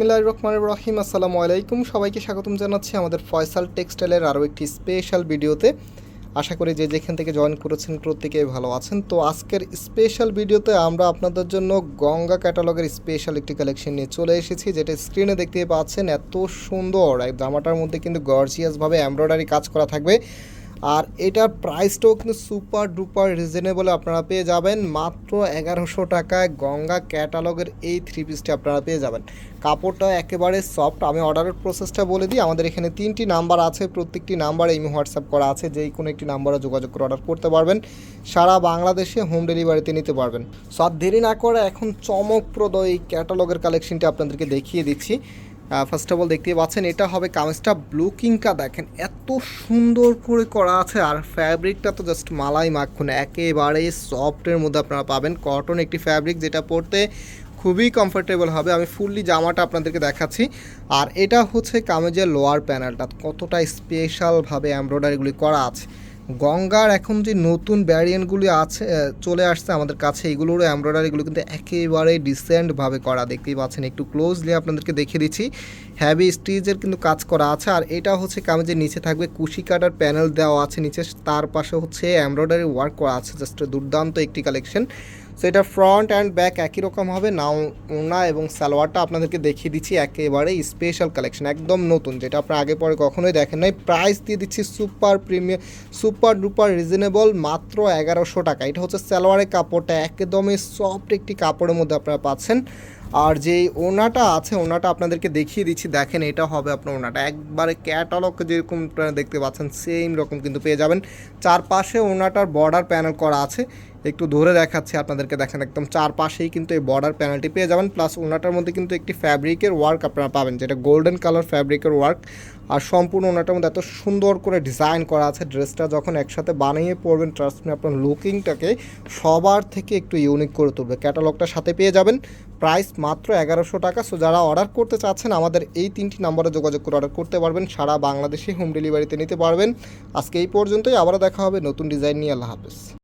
বিসমিল্লাহ রহমান রহিম, আসসালামু আলাইকুম। সবাইকে স্বাগতম জানাচ্ছি আমাদের ফয়সাল টেক্সটাইলের আরও একটি স্পেশাল ভিডিওতে। আশা করি যে যেখান থেকে জয়েন করেছেন প্রত্যেকেই ভালো আছেন। তো আজকের স্পেশাল ভিডিওতে আমরা আপনাদের জন্য গঙ্গা ক্যাটালগের স্পেশাল একটি কালেকশন নিয়ে চলে এসেছি, যেটা স্ক্রিনে দেখতে পাচ্ছেন, এত সুন্দর। এক জামাটার মধ্যে কিন্তু গর্জিয়াসভাবে এমব্রয়ডারি কাজ করা থাকবে। আর এটার প্রাইসটাও কিন্তু সুপার ডুপার রিজনেবল আপনারা পেয়ে যাবেন। মাত্র এগারোশো টাকায় গঙ্গা ক্যাটালগের এই থ্রি পিসটি আপনারা পেয়ে যাবেন। কাপড়টা একেবারে সফট আমি অর্ডারের প্রসেসটা বলে দিই। আমাদের এখানে তিনটি নাম্বার আছে, প্রত্যেকটি নাম্বার এই হোয়াটসঅ্যাপ করা আছে। যেই কোনো একটি নাম্বারে যোগাযোগ করে অর্ডার করতে পারবেন। সারা বাংলাদেশে হোম ডেলিভারিতে নিতে পারবেন। সো আর দেরি না করে এখন চমকপ্রদ এই ক্যাটালগের কালেকশনটি আপনাদেরকে দেখিয়ে দিচ্ছি। ফার্স্ট অফ অল দেখতেই পাচ্ছেন, এটা হবে কামিজটা ব্লুকিংটা দেখেন, এত সুন্দর করে করা আছে, আর ফ্যাব্রিকটা তো জাস্ট মালাই মাখন, একেবারে সফটের মধ্যে আপনারা পাবেন। কটন একটি ফ্যাব্রিক যেটা পরতে খুবই কমফোর্টেবল হবে। আমি ফুললি জামাটা আপনাদেরকে দেখাচ্ছি। আর এটা হচ্ছে কামেজের লোয়ার প্যানেলটা কতটা স্পেশালভাবে এমব্রয়ডারিগুলি করা আছে। গঙ্গার এখন যে নতুন ভ্যারিয়েন্টগুলি আছে চলে আসছে আমাদের কাছে, এগুলোরও এমব্রয়ডারিগুলো কিন্তু একেবারে ডিসেন্টভাবে করা। দেখতেই পাচ্ছেন, একটু ক্লোজলি আপনাদেরকে দেখে দিচ্ছি। হ্যাভি স্টিচের কিন্তু কাজ করা আছে, আর এটা হচ্ছে কামেজের নিচে থাকবে, কুশি কাটার প্যানেল দেওয়া আছে নিচে, তার পাশে হচ্ছে এমব্রয়ডারি ওয়ার্ক করা আছে জাস্ট দুর্দান্ত একটি কালেকশন সো এটা ফ্রন্ট অ্যান্ড ব্যাক একই রকম হবে। নাও ওনা এবং সালোয়ারটা আপনাদেরকে দেখিয়ে দিচ্ছি একেবারে স্পেশাল কালেকশন একদম নতুন, যেটা আপনার আগে পরে কখনোই দেখেন নাই। প্রাইস দিয়ে দিচ্ছি super premium super duper reasonable মাত্র এগারোশো টাকা। এটা হচ্ছে সালোয়ারের কাপড়টা, একদমই সফট একটি কাপড়ের মধ্যে আপনারা পাচ্ছেন। আর যে ওনাটা আছে, ওনাটা আপনাদেরকে দেখিয়ে দিচ্ছি। দেখেন, এটা হবে আপনার ওনাটা। একবারে ক্যাটালগ যেরকম দেখতে পাচ্ছেন সেম রকম কিন্তু পেয়ে যাবেন। চারপাশে ওনাটার বর্ডার প্যানেল করা আছে। একটু ধরে দেখাচ্ছি আপনাদেরকে, দেখেন একদম চারপাশেই কিন্তু এই বর্ডার প্যানেলটি পেয়ে যাবেন। প্লাস ওনাটার মধ্যে কিন্তু একটি ফ্যাব্রিকের ওয়ার্ক আপনারা পাবেন, যেটা গোল্ডেন কালার ফ্যাব্রিকের ওয়ার্ক আর সম্পূর্ণ ওনাটার মধ্যে এত সুন্দর করে ডিজাইন করা আছে ড্রেসটা যখন একসাথে বানিয়ে পরবেন ট্রাস্ট মি আপনার লুকিংটাকে সবার থেকে একটু ইউনিক করে তুলবে। ক্যাটালগটার সাথে পেয়ে যাবেন। প্রাইস মাত্র এগারোশো টাকা। সো যারা অর্ডার করতে চাচ্ছেন, আমাদের এই তিনটি নম্বরে যোগাযোগ করে অর্ডার করতে পারবেন। সারা বাংলাদেশে হোম ডেলিভারিতে নিতে পারবেন। আজকে এই পর্যন্তই। আবারও দেখা হবে নতুন ডিজাইন নিয়ে। আল্লাহ হাফেজ।